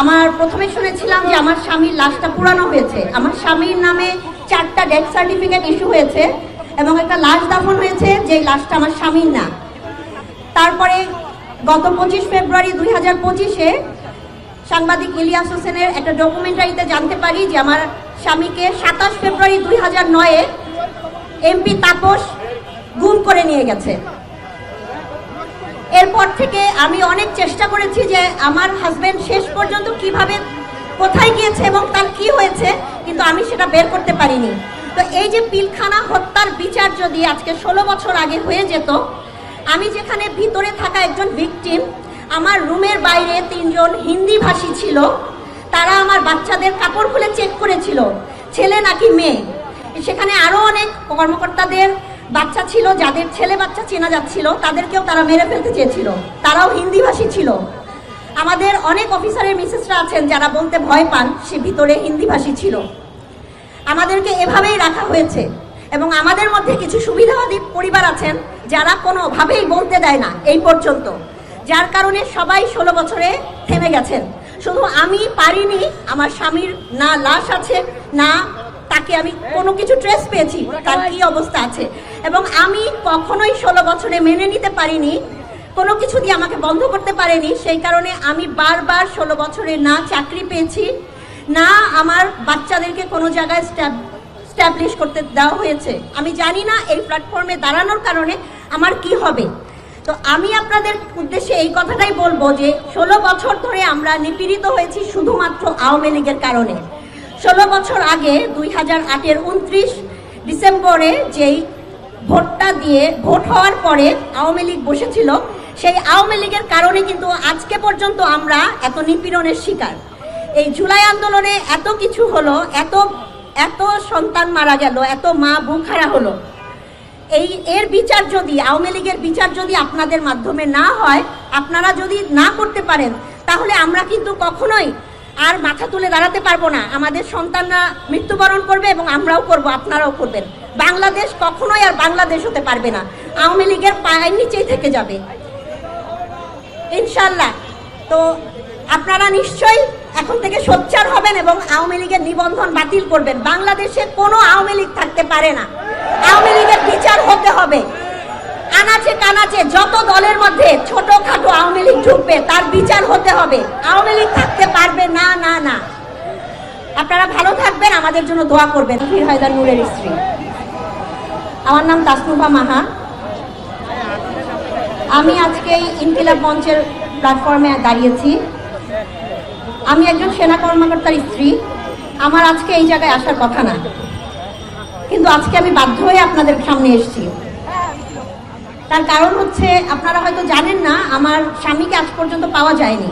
আমার প্রথমে শুনেছিলাম যে আমার স্বামীর লাশটা পুরানো হয়েছে। আমার স্বামীর নামে চারটা ডেথ সার্টিফিকেট ইস্যু হয়েছে এবং একটা লাশ দাফন হয়েছে যে লাশটা আমার স্বামীর না। তারপরে গত পঁচিশ ফেব্রুয়ারি দুই হাজার পঁচিশে সাংবাদিক ইলিয়াস হোসেনের একটা ডকুমেন্টারিতে জানতে পারি যে আমার স্বামীকে সাতাশ ফেব্রুয়ারি দুই হাজার নয়ে এমপি তাপস গুম করে নিয়ে গেছে। এরপর থেকে আমি অনেক চেষ্টা করেছি যে আমার হাজবেন্ড শেষ পর্যন্ত কীভাবে কোথায় গিয়েছে এবং তার কি হয়েছে, কিন্তু আমি সেটা বের করতে পারিনি। তো এই যে পিলখানা হত্যার বিচার যদি আজকে ষোলো বছর আগে হয়ে যেত, আমি যেখানে ভিতরে থাকা একজন ভিকটিম আমার রুমের বাইরে তিনজন হিন্দি ভাষী ছিল, তারা আমার বাচ্চাদের কাপড় খুলে চেক করেছিল, ছেলে নাকি মেয়ে। সেখানে আরও অনেক কর্মকর্তাদের বাচ্চা ছিল, যাদের ছেলে বাচ্চা চেনা যাচ্ছিল, তাদেরকেও তারা মেরে ফেলতে চেয়েছিল। তারাও হিন্দি ভাষী ছিল। আমাদের অনেক অফিসারের মিসেসরা আছেন যারা বলতে ভয় পান, সে ভিতরে হিন্দি ভাষী ছিল। আমাদেরকে এভাবেই রাখা হয়েছে এবং আমাদের মধ্যে কিছু সুবিধাবাদী পরিবার আছেন যারা কোনোভাবেই বলতে দেয় না এই পর্যন্ত। যার কারণে সবাই ষোলো বছরে থেমে গেছেন। শুধু আমি পারিনি, আমার স্বামীর না লাশ আছে, না তাকে আমি কোনো কিছু ট্রেস পেয়েছি, তার কি অবস্থা আছে। এবং আমি কখনোই ষোলো বছরে মেনে নিতে পারিনি, কোনো কিছু দিয়ে আমাকে বন্ধ করতে পারেনি, সেই কারণে আমি বারবার ষোলো বছরে না চাকরি পেয়েছি, না আমার বাচ্চাদেরকে কোনো জায়গায় স্ট্যাবলিশ করতে দেওয়া হয়েছে। আমি জানি না এই প্ল্যাটফর্মে দাঁড়ানোর কারণে আমার কি হবে। তো আমি আপনাদের উদ্দেশ্যে এই কথাটাই বলব যে, ষোলো বছর ধরে আমরা নিপীড়িত হয়েছি শুধুমাত্র আওয়ামী লীগের কারণে। ষোলো বছর আগে দুই হাজার আটের উনত্রিশ ডিসেম্বরে যেই ভোটটা দিয়ে ভোট হওয়ার পরে আওয়ামী লীগ বসেছিল, সেই আওয়ামী লীগের কারণে কিন্তু আজকে পর্যন্ত আমরা এত নিপীড়নের শিকার। এই জুলাই আন্দোলনে এত কিছু হলো, এত এত সন্তান মারা গেল, এত মা বুখারা হলো। এই এর বিচার যদি, আওয়ামী লীগের বিচার যদি আপনাদের মাধ্যমে না হয়, আপনারা যদি না করতে পারেন, তাহলে আমরা কিন্তু কখনোই আর মাথা তুলে দাঁড়াতে পারব না। আমাদের সন্তানরা মৃত্যুবরণ করবে এবং আমরাও করব, আপনারাও করবেন। বাংলাদেশ কখনোই আর বাংলাদেশ হতে পারবে না। আওয়ামী লীগের পায়ের নিচেই থেকে যাবে। ইনশাল্লাহ তো আপনারা নিশ্চয়ই এখন থেকে সোচ্চার হবেন এবং আওয়ামী লীগের নিবন্ধন বাতিল করবেন। বাংলাদেশে কোনো আওয়ামী লীগ থাকতে পারে না। আওয়ামী লীগের বিচার হতে হবে। আনাচে কানাচে যত দলের মধ্যে ছোটখাটো আওয়ামী লীগ ঢুকবে, তার বিচার হতে হবে। আওয়ামী লীগ থাকতে পারবে? না না না। আপনারা ভালো থাকবেন, আমাদের জন্য দোয়া করবেন। ফির হায়দার নূরের স্ত্রী। আমার নাম তাসনুফা মাহা। আমি আজকে ইনকিলাব মঞ্চের প্ল্যাটফর্মে দাঁড়িয়েছি। আমি একজন সেনা কর্মকর্তার স্ত্রী। আমার আজকে এই জায়গায় আসার কথা না। কিন্তু আজকে আমি বাধ্য হয়ে আপনাদের সামনে এসেছি। তার কারণ হচ্ছে আপনারা হয়তো জানেন না আমার স্বামীকে আজ পর্যন্ত পাওয়া যায়নি।